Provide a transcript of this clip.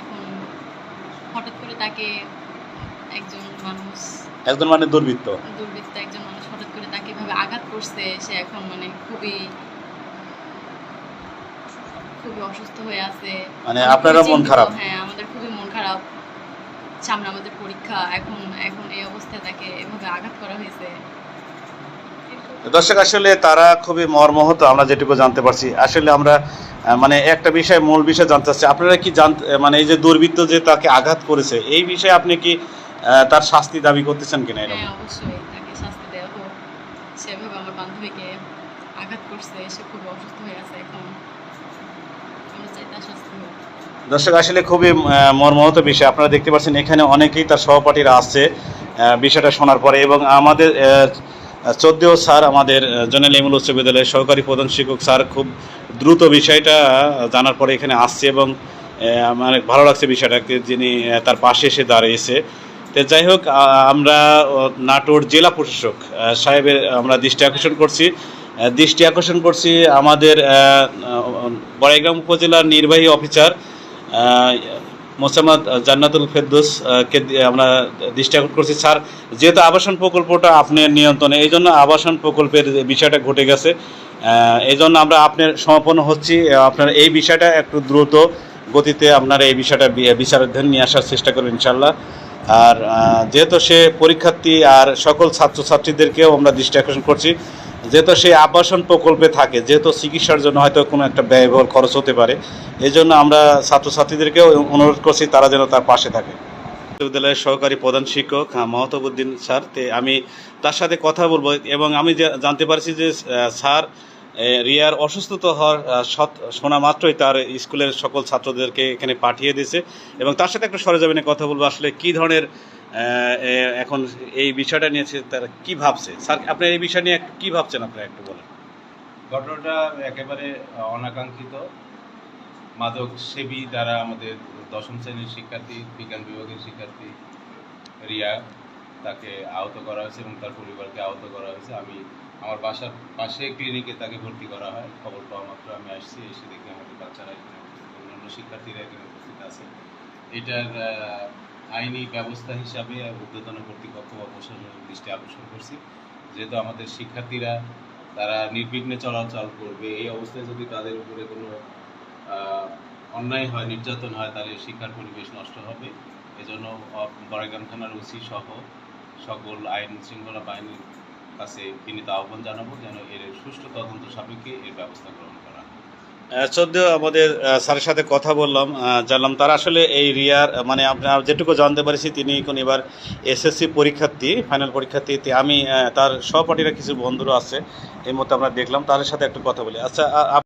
এখন হঠাৎ করে তাকে একজন মানুষ একজন মানে দুর্বৃত্ত। দুর্বৃত্ত একজন মানুষ হঠাৎ করে তাকে এভাবে আঘাত করছে সে এখন মানে খুবই খুবই অসুস্থ হয়ে আছে। মানে আমরা আপনারও মন খারাপ? হ্যাঁ আমাদের খুবই মন খারাপ। সামনে আমাদের পরীক্ষা এখন এখন এই অবস্থায় তাকে এভাবে আঘাত করা হয়েছে। দর্শক আসলে তারা খুবই মর্মহত আমরা যেটুকু জানতে পারছি। আসলে আমরা মানে একটা বিষয় মূল বিষয় জানতে চাচ্ছি। আপনারা কি জানতে মানে এই যে দুর্বৃত্ত যে তাকে আঘাত করেছে এই বিষয়ে আপনি কি তার শাস্তি দাবি করতেছেন কিনা এরকম? হ্যাঁ অবশ্যই তাকে শাস্তি দেওয়া হোক। সেভাবে আমার বান্ধবীকে আঘাত করছে সে খুব অসুস্থ হয়ে আছে এখন। আমরা চাই তার শাস্তি হোক। দর্শক আসলে খুবই মর্মাহত বিষয়। আপনারা দেখতে পাচ্ছেন এখানে অনেকেই তার সহপাঠীরা আসছে আহ, বিষয়টা শোনার পরে এবং আমাদের চোদ্দেও স্যার, আমাদের জেনারেল এমুল উচ্চ বিদ্যালয়ের সহকারী প্রধান শিক্ষক স্যার খুব দ্রুত বিষয়টা জানার পরে এখানে আসছে এবং আমার ভালো লাগছে বিষয়টাকে, যিনি তার পাশে এসে দাঁড়িয়েছে। তো যাই হোক আমরা নাটোর জেলা প্রশাসক সাহেবের আমরা দৃষ্টি আকর্ষণ করছি। দৃষ্টি আকর্ষণ করছি আমাদের বড়াইগ্রাম উপজেলার নির্বাহী অফিসার মোসাম্মদ জান্নাতুল ফেরদৌস আহ, কে আমরা দৃষ্টি আকর্ষণ করছি। স্যার যেহেতু আবাসন প্রকল্পটা আপনার নিয়ন্ত্রণে এই জন্য আবাসন প্রকল্পের বিষয়টা ঘটে গেছে এই জন্য আমরা আপনার সমাপন্ন হচ্ছি। আপনার এই বিষয়টা একটু দ্রুত গতিতে আপনার এই বিষয়টা বিচারাধীন নিয়ে আসার চেষ্টা করবেন ইনশাল্লাহ আর যেহেতু সে পরীক্ষার্থী আর সকল ছাত্রছাত্রীদেরকেও আমরা দৃষ্টি আকর্ষণ করছি যেহেতু সে আবাসন প্রকল্পে থাকে, যেহেতু চিকিৎসার জন্য হয়তো কোনো একটা ব্যয়বহুল খরচ হতে পারে এই জন্য আমরা ছাত্রছাত্রীদেরকেও অনুরোধ করছি তারা যেন তার পাশে থাকে। বিশ্ববিদ্যালয়ের সহকারী প্রধান শিক্ষক মহতাবুদ্দিন স্যার আমি তার সাথে কথা বলব এবং আমি জানতে পারছি যে স্যার রিয়ার অসুস্থতা হওয়ার শোনা মাত্রই তার স্কুলের সকল ছাত্রদেরকে এখানে পাঠিয়ে দিয়েছে এবং তার সাথে একটা সরেজমিনে কথা বলব, আসলে কি ধরনের এখন এই বিষয়টা নিয়েছে তারা কি ভাবছে? স্যার, আপনি এই বিষয় নিয়ে কি ভাবছেন আপনারা একটু বলেন? ঘটনাটা একেবারে অনাকাঙ্ক্ষিত। মাদক সেবী দ্বারা আমাদের দশম শ্রেণির শিক্ষার্থী, বিজ্ঞান বিভাগের শিক্ষার্থী, রিয়া, তাকে আহত করা হয়েছে এবং তার পরিবারকে আহত করা হয়েছে। আমি আমার বাসার পাশে ক্লিনিকে তাকে ভর্তি করা হয়। খবর পাওয়া মাত্র আমি আসছি, এসে দেখি আমাদের বাচ্চারা এখানে অন্যান্য শিক্ষার্থীরা এখানে উপস্থিত আছে। এটার আইনি ব্যবস্থা হিসাবে ঊর্ধ্বতন কর্তৃপক্ষ বা প্রশাসনের দৃষ্টি আকর্ষণ করছি। যেহেতু আমাদের শিক্ষার্থীরা তারা নির্বিঘ্নে চলাচল করবে এই অবস্থায় যদি তাদের উপরে কোনো অন্যায় হয় নির্যাতন হয় তাহলে শিক্ষার পরিবেশ নষ্ট হবে। এজন্য আহ, বড়াইগ্রাম থানার ওসি সহ সকল আইন শৃঙ্খলা বাহিনীর কাছে বিনীত আহ্বান জানাব যেন এর সুষ্ঠু তদন্ত সাপেক্ষে এর ব্যবস্থা গ্রহণ করা চোদ্দ আমাদের স্যারের সাথে কথা বললাম জানলাম তার আসলে এই রিয়ার মানে আপনার যেটুকু জানতে পারছি তিনি কোন এবার এসএসসি পরীক্ষার্থী, ফাইনাল পরীক্ষার্থী আমি তার সহপাঠীরা কিছু বন্ধুরা আছে, এই মতো আমরা দেখলাম, তাদের সাথে একটু কথা বলি। আচ্ছা